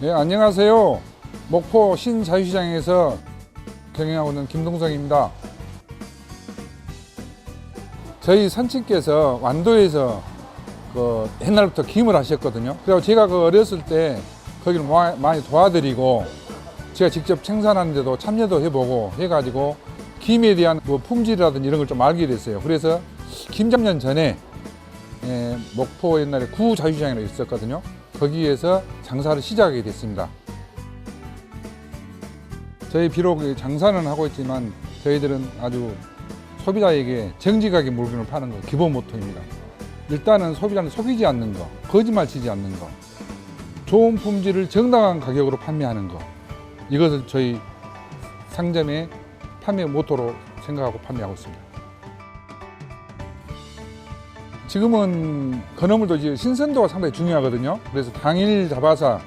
네, 안녕하세요. 목포 신자유시장에서 경영하고 있는 김동성입니다. 저희 선친께서 완도에서 그 옛날부터 김을 하셨거든요. 그래서 제가 그 어렸을 때 거기를 마- 많이 도와드리고 제가 직접 생산하는데도 참여도 해보고 해가지고 김에 대한 뭐 품질이라든지 이런 걸 좀 알게 됐어요. 그래서 김장년 전에 예, 목포 옛날에 구자유시장이라고 있었거든요. 거기에서 장사를 시작하게 됐습니다. 저희 비록 이 장사는 하고 있지만 저희들은 아주 소비자에게 정직하게 물건을 파는 거 기본 모토입니다. 일단은 소비자는 속이지 않는 거, 거짓말 치지 않는 거, 좋은 품질을 정당한 가격으로 판매하는 거 이것을 저희 상점의 판매 모토로 생각하고 판매하고 있습니다. 지금은 건어물도 이제 신선도가 상당히 중요하거든요. 그래서 당일 잡아서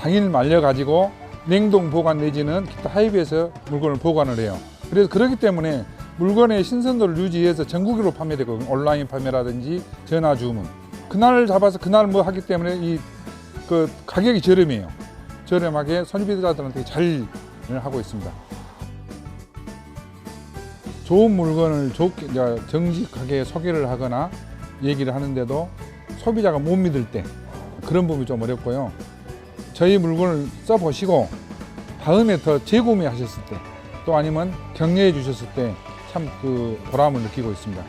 당일 말려 가지고 냉동 보관 내지는 기타 하이브에서 물건을 보관을 해요. 그래서 그렇기 때문에 물건의 신선도를 유지해서 전국으로 판매되거든요. 온라인 판매라든지 전화 주문. 그날 잡아서 그날 뭐 하기 때문에 이 그 가격이 저렴해요. 저렴하게 소비자들한테 잘 하고 있습니다. 좋은 물건을 좋게 정직하게 소개를 하거나 얘기를 하는데도 소비자가 못 믿을 때 그런 부분이 좀 어렵고요. 저희 물건을 써보시고 다음에 더 재구매 하셨을 때 또 아니면 격려해 주셨을 때 참 그 보람을 느끼고 있습니다.